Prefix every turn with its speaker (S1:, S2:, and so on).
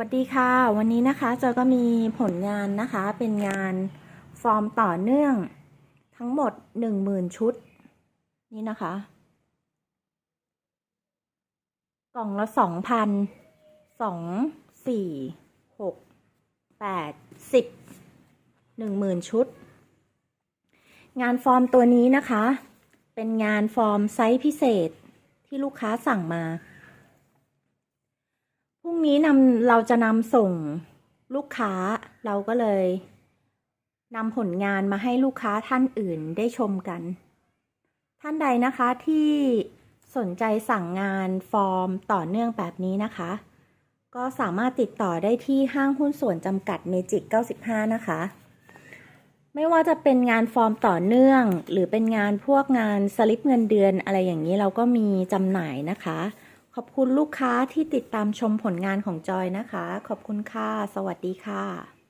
S1: วัสดีค่ะ วันนี้นะคะจอก็มีผลงานนะคะเป็นงานฟอร์มต่อเนื่องทั้งหมดหนึ่งหมื่นชุด นี่นะคะ กล่องละสองพันสองสี่หกแปดสิบหนึ่งหมื่นชุด งานฟอร์มตัวนี้นะคะ เป็นงานฟอร์มไซส์พิเศษที่ลูกค้าสั่งมา นี้นำเราจะนำส่งลูกค้าเราก็เลยนำผลงานมาให้ลูกค้าท่านอื่นได้ชมกัน ท่านใดนะคะที่สนใจสั่งงานฟอร์มต่อเนื่องแบบนี้นะคะ ก็สามารถติดต่อได้ที่ห้างหุ้นส่วนจำกัดเมจิก95 นะคะ ไม่ว่าจะเป็นงานฟอร์มต่อเนื่อง หรือเป็นงานพวกงานสลิปเงินเดือนอะไรอย่างนี้เราก็มีจำหน่ายนะคะ ขอบคุณลูกค้าที่ติดตามชมผลงานของจอยนะคะ ขอบคุณค่ะ สวัสดีค่ะ